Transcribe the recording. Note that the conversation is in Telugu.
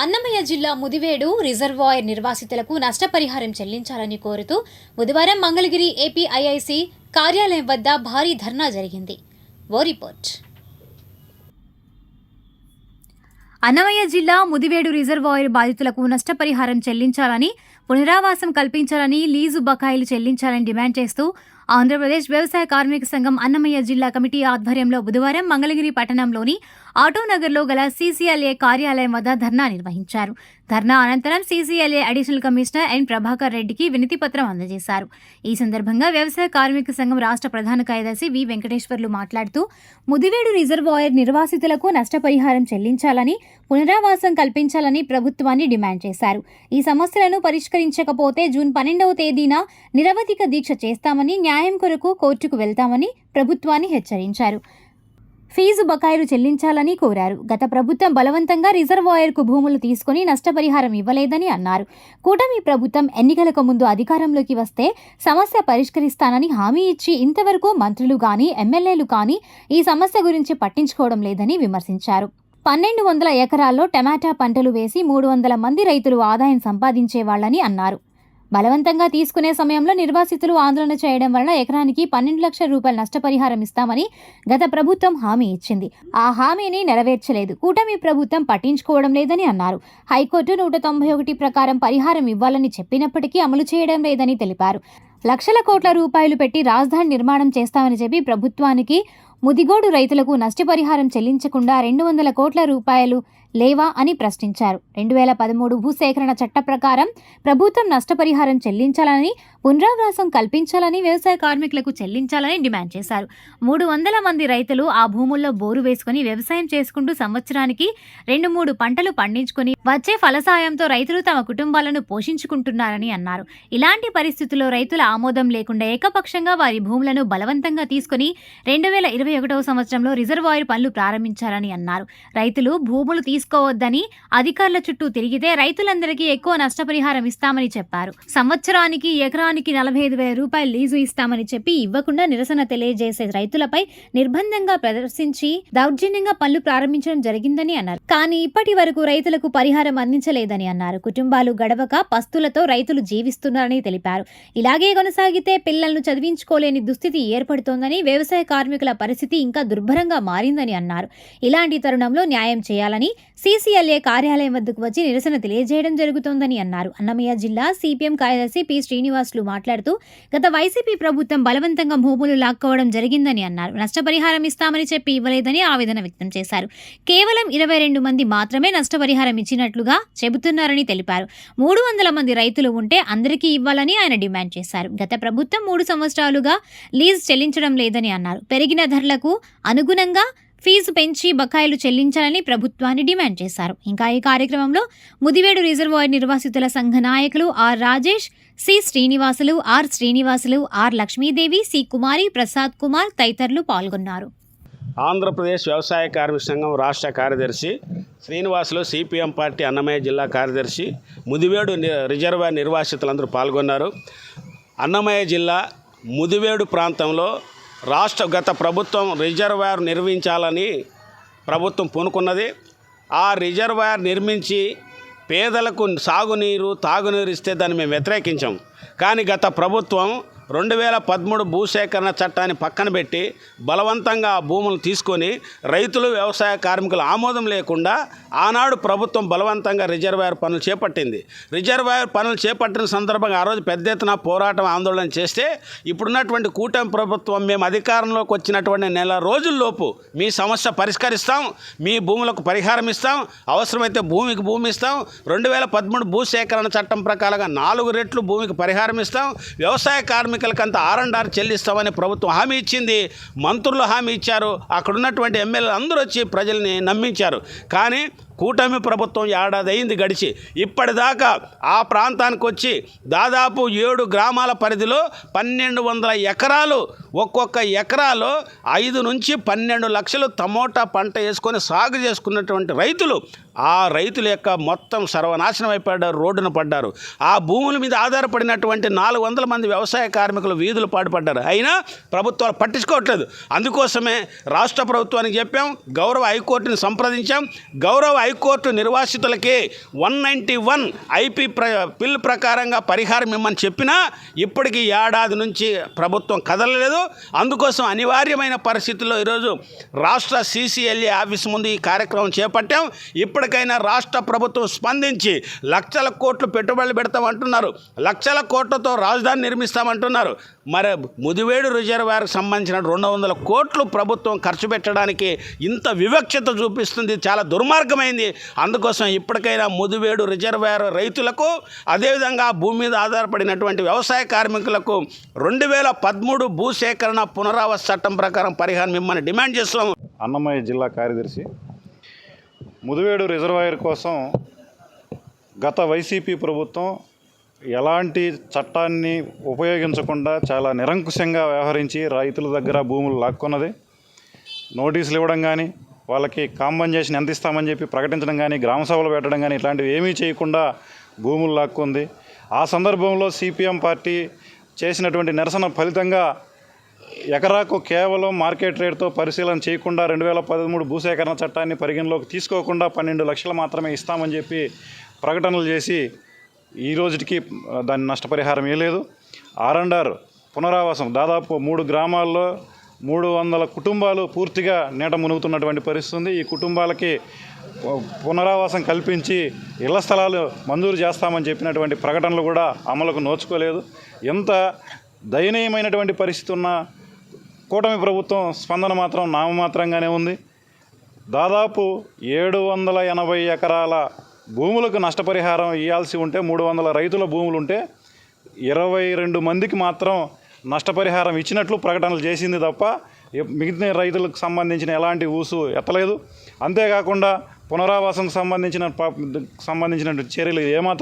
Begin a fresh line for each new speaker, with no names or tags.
అన్నమయ్య జిల్లా ముదివేడు రిజర్వాయర్ నిర్వాసితులకు నష్టపరిహారం చెల్లించాలని కోరుతూ బుధవారం మంగళగిరి ఏపీఐఐసి కార్యాలయం వద్ద భారీ ధర్నా జరిగింది. ఓ రిపోర్ట్. అన్నమయ్య జిల్లా ముదివేడు రిజర్వాయర్ బాధితులకు నష్టపరిహారం చెల్లించాలని పునరావాసం కల్పించాలని లీజు బకాయిలు చెల్లించాలని డిమాండ్ చేస్తూ ఆంధ్రప్రదేశ్ వ్యవసాయ కార్మిక సంఘం అన్నమయ్య జిల్లా కమిటీ ఆధ్వర్యంలో బుధవారం మంగళగిరి పట్టణంలోని ఆటోనగర్లో గల సీసీఎల్ఏ కార్యాలయం వద్ద ధర్నా నిర్వహించారు. ధర్నా అనంతరం CCLA additional commissioner N Prabhakar రెడ్డికి వినతి పత్రం అందజేశారు. ఈ సందర్భంగా వ్యవసాయ కార్మిక సంఘం రాష్ట్ర ప్రధాన కార్యదర్శి వి వెంకటేశ్వర్లు మాట్లాడుతూ ముదివేడు రిజర్వాయర్ నిర్వాసితులకు నష్టపరిహారం చెల్లించాలని పునరావాసం కల్పించాలని ప్రభుత్వాన్ని డిమాండ్ చేశారు. ఈ సమస్యలను పరిష్కరించకపోతే జూన్ పన్నెండవ తేదీన నిరవధిక దీక్ష చేస్తామని న్యాయం కొరకు కోర్టుకు వెళ్తామని ప్రభుత్వాన్ని హెచ్చరించారు. ఫీజు బకాయిలు చెల్లించాలని కోరారు. గత ప్రభుత్వం బలవంతంగా రిజర్వాయర్కు భూములు తీసుకుని నష్టపరిహారం ఇవ్వలేదని అన్నారు. కూటమి ప్రభుత్వం ఎన్నికలకు ముందు అధికారంలోకి వస్తే సమస్య పరిష్కరిస్తానని హామీ ఇచ్చి ఇంతవరకు మంత్రులు కానీ ఎమ్మెల్యేలు కానీ ఈ సమస్య గురించి పట్టించుకోవడం లేదని విమర్శించారు. పన్నెండు వందల ఎకరాల్లో టమాటా పంటలు వేసి మూడు వందల మంది రైతులు ఆదాయం సంపాదించేవాళ్ళని అన్నారు. బలవంతంగా తీసుకునే సమయంలో నిర్వాసితులు ఆందోళన చేయడం వలన ఎకరానికి పన్నెండు లక్షల రూపాయల నష్టపరిహారం ఇస్తామని గత ప్రభుత్వం హామీ ఇచ్చింది. ఆ హామీని నెరవేర్చలేదు. కూటమి ప్రభుత్వం పట్టించుకోవడం లేదని అన్నారు. హైకోర్టు నూట తొంభై ఒకటి ప్రకారం పరిహారం ఇవ్వాలని చెప్పినప్పటికీ అమలు చేయడం లేదని తెలిపారు. లక్షల కోట్ల రూపాయలు పెట్టి రాజధాని నిర్మాణం చేస్తామని చెప్పి ప్రభుత్వానికి ముదిగోడు రైతులకు నష్టపరిహారం చెల్లించకుండా రెండు వందల కోట్ల రూపాయలు లేవా అని ప్రశ్నించారు. రెండు వేల పదమూడు భూసేకరణ చట్ట ప్రకారం ప్రభుత్వం నష్టపరిహారం చెల్లించాలని పునరావాసం కల్పించాలని వ్యవసాయ కార్మికులకు చెల్లించాలని డిమాండ్ చేశారు. మూడు వందల మంది రైతులు ఆ భూముల్లో బోరు వేసుకుని వ్యవసాయం చేసుకుంటూ సంవత్సరానికి రెండు మూడు పంటలు పండించుకుని వచ్చే ఫలసాయంతో రైతులు తమ కుటుంబాలను పోషించుకుంటున్నారని అన్నారు. ఇలాంటి పరిస్థితుల్లో రైతుల ఆమోదం లేకుండా ఏకపక్షంగా వారి భూములను బలవంతంగా తీసుకుని రెండు వేల ఇరవై ఒకటవ సంవత్సరంలో రిజర్వాయర్ పనులు ప్రారంభించారని అన్నారు. రైతులు భూములు తీసుకోవద్దని అధికారుల చుట్టూ తిరిగితే రైతులందరికీ ఎక్కువ నష్టపరిహారం ఇస్తామని చెప్పారు. సంవత్సరానికి ఎకరానికి నలభై ఐదు వేల రూపాయలు లీజు ఇస్తామని చెప్పి ఇవ్వకుండా నిరసన తెలియజేసే రైతులపై నిర్బంధంగా ప్రదర్శించి దౌర్జన్యంగా పనులు ప్రారంభించడం జరిగిందని అన్నారు. కానీ ఇప్పటి వరకు రైతులకు పరిహారం అందించలేదని అన్నారు. కుటుంబాలు గడవక పస్తులతో రైతులు జీవిస్తున్నారని తెలిపారు. ఇలాగే కొనసాగితే పిల్లలను చదివించుకోలేని దుస్థితి ఏర్పడుతోందని వ్యవసాయ కార్మికుల పరిస్థితి ఇంకా దుర్భరంగా మారిందని అన్నారు. ఇలాంటి తరుణంలో న్యాయం చేయాలని సీసీఎల్ఏ కార్యాలయం వద్దకు వచ్చి నిరసన తెలియజేయడం జరుగుతోందని అన్నారు. అన్నమయ్య జిల్లా సిపిఎం కార్యదర్శి పి శ్రీనివాసులు మాట్లాడుతూ గత వైసీపీ ప్రభుత్వం బలవంతంగా భూములు లాక్కోవడం జరిగిందని అన్నారు. నష్టపరిహారం ఇస్తామని చెప్పి ఇవ్వలేదని ఆవేదన వ్యక్తం చేశారు. కేవలం ఇరవై రెండు మంది మాత్రమే నష్టపరిహారం ఇచ్చినట్లుగా చెబుతున్నారని తెలిపారు. మూడు వందల మంది రైతులు ఉంటే అందరికీ ఇవ్వాలని ఆయన డిమాండ్ చేశారు. గత ప్రభుత్వం మూడు సంవత్సరాలుగా లీజ్ చెల్లించడం లేదని అన్నారు. పెరిగిన ధరలకు అనుగుణంగా ఫీజు పెంచి బకాయిలు చెల్లించాలని ప్రభుత్వాన్ని డిమాండ్ చేశారు. ఇంకా ఈ కార్యక్రమంలో ముదివేడు రిజర్వాయర్ నిర్వాసితుల సంఘ నాయకులు R Rajesh C Srinivasulu R Srinivasulu R Lakshmidevi C Kumari Prasad Kumar తదితరులు పాల్గొన్నారు.
ఆంధ్రప్రదేశ్ వ్యవసాయ కార్మిక సంఘం రాష్ట్ర కార్యదర్శి శ్రీనివాసులు సిపిఎం పార్టీ అన్నమయ్య జిల్లా కార్యదర్శి ముదివేడు రిజర్వాయర్ నిర్వాసితులందరూ పాల్గొన్నారు. అన్నమయ్య జిల్లా ముదివేడు ప్రాంతంలో రాష్ట్ర గత ప్రభుత్వం రిజర్వాయర్ నిర్మించాలని ప్రభుత్వం పూనుకున్నది. ఆ రిజర్వాయర్ నిర్మించి పేదలకు సాగునీరు తాగునీరు ఇస్తే దాన్ని మేము వ్యతిరేకించాం. కానీ గత ప్రభుత్వం రెండు వేల పదమూడు భూసేకరణ చట్టాన్ని పక్కన పెట్టి బలవంతంగా ఆ భూములు తీసుకొని రైతులు వ్యవసాయ కార్మికుల ఆమోదం లేకుండా ఆనాడు ప్రభుత్వం బలవంతంగా రిజర్వాయర్ పనులు చేపట్టింది. రిజర్వాయర్ పనులు చేపట్టిన సందర్భంగా ఆ రోజు పెద్ద ఎత్తున పోరాటం ఆందోళన చేస్తే ఇప్పుడున్నటువంటి కూటమి ప్రభుత్వం మేము అధికారంలోకి వచ్చినటువంటి నెల రోజుల్లోపు మీ సమస్య పరిష్కరిస్తాం మీ భూములకు పరిహారం ఇస్తాం అవసరమైతే భూమికి భూమి ఇస్తాం రెండు వేల పదమూడు భూసేకరణ చట్టం ప్రకారంగా నాలుగు రెట్లు భూమికి పరిహారం ఇస్తాం వ్యవసాయ కార్మికులు అంత ఆర్ అండ్ ఆర్ చెల్లిస్తామని ప్రభుత్వం హామీ ఇచ్చింది. మంత్రులు హామీ ఇచ్చారు. అక్కడ ఉన్నటువంటి ఎమ్మెల్యేలు అందరూ వచ్చి ప్రజల్ని నమ్మించారు. కానీ కూటమి ప్రభుత్వం ఏడాది అయింది గడిచి ఇప్పటిదాకా ఆ ప్రాంతానికి వచ్చి దాదాపు ఏడు గ్రామాల పరిధిలో పన్నెండు వందల ఎకరాలు ఒక్కొక్క ఎకరాలో ఐదు నుంచి పన్నెండు లక్షలు టమోటా పంట వేసుకొని సాగు చేసుకున్నటువంటి రైతులు. ఆ రైతుల యొక్క మొత్తం సర్వనాశనం అయిపోయారు రోడ్డున పడ్డారు. ఆ భూముల మీద ఆధారపడినటువంటి నాలుగు వందల మంది వ్యవసాయ కార్మికులు వీధులు పాడుపడ్డారు. అయినా ప్రభుత్వాలు పట్టించుకోవట్లేదు. అందుకోసమే రాష్ట్ర ప్రభుత్వానికి చెప్పాం గౌరవ హైకోర్టుని సంప్రదించాం. గౌరవ హైకోర్టు నిర్వాసితులకి వన్ నైంటీ వన్ ఐపీ ప్ర బిల్ ప్రకారంగా పరిహారం ఇమ్మని చెప్పినా ఇప్పటికీ ఏడాది నుంచి ప్రభుత్వం కదలలేదు. అందుకోసం అనివార్యమైన పరిస్థితుల్లో ఈరోజు రాష్ట్ర సీసీఎల్ఏ ఆఫీస్ ముందు ఈ కార్యక్రమం చేపట్టాం. ఇప్పటికైనా రాష్ట్ర ప్రభుత్వం స్పందించి లక్షల కోట్లు పెట్టుబడులు పెడతామంటున్నారు. లక్షల కోట్లతో రాజధాని నిర్మిస్తామంటున్నారు. మరి ముదివేడు రిజర్వాయర్కి సంబంధించిన రెండు వందల కోట్లు ప్రభుత్వం ఖర్చు పెట్టడానికి ఇంత వివక్షత చూపిస్తుంది. చాలా దుర్మార్గమైంది అందుకోసం ఇప్పటికైనా ముదివేడు రిజర్వాయర్ రైతులకు అదేవిధంగా భూమి మీద ఆధారపడినటువంటి వ్యవసాయ కార్మికులకు రెండు వేల పదమూడు భూసేకరణ పునరావాస చట్టం ప్రకారం పరిహారం ఇమ్మని డిమాండ్ చేస్తున్నాము
అన్నమయ్య జిల్లా కార్యదర్శి ముదివేడు రిజర్వాయర్ కోసం గత వైసీపీ ప్రభుత్వం ఎలాంటి చట్టాన్ని ఉపయోగించకుండా చాలా నిరంకుశంగా వ్యవహరించి రైతుల దగ్గర భూములు లాక్కున్నది. నోటీసులు ఇవ్వడం కానీ వాళ్ళకి కాంపన్సేషన్ ఎంత ఇస్తామని చెప్పి ప్రకటించడం కానీ గ్రామ సభలు పెట్టడం కానీ ఇట్లాంటివి ఏమీ చేయకుండా భూములు లాక్కుంది. ఆ సందర్భంలో సిపిఎం పార్టీ చేసినటువంటి నిరసన ఫలితంగా ఎకరాకు కేవలం మార్కెట్ రేట్తో పరిశీలన చేయకుండా రెండు వేల పదమూడు భూసేకరణ చట్టాన్ని పరిగణలోకి తీసుకోకుండా పన్నెండు లక్షలు మాత్రమే ఇస్తామని చెప్పి ప్రకటనలు చేసి ఈ రోజుకి దాని నష్టపరిహారం ఇవ్వలేదు ఆర్ అండ్ ఆర్ పునరావాసం దాదాపు మూడు గ్రామాల్లో మూడు వందల కుటుంబాలు పూర్తిగా నీట మునుగుతున్నటువంటి పరిస్థితి ఉంది. ఈ కుటుంబాలకి పునరావాసం కల్పించి ఇళ్ళ స్థలాలు మంజూరు చేస్తామని చెప్పినటువంటి ప్రకటనలు కూడా అమలుకు నోచుకోలేదు. ఎంత దయనీయమైనటువంటి పరిస్థితి ఉన్న కూటమి ప్రభుత్వం స్పందన మాత్రం నామమాత్రంగానే ఉంది. దాదాపు ఏడు వందల ఎనభై ఎకరాల భూములకు నష్టపరిహారం ఇవ్వాల్సి ఉంటే మూడు వందల రైతుల భూములు ఉంటే ఇరవై రెండు మందికి మాత్రం నష్టపరిహారం ఇచ్చినట్లు ప్రకటనలు చేసింది తప్ప మిగిలిన రైతులకు సంబంధించిన ఎలాంటి ఊసు ఎత్తలేదు. అంతేకాకుండా పునరావాసం సంబంధించిన ప- సంబంధించిన చర్యలు ఏమాత్రం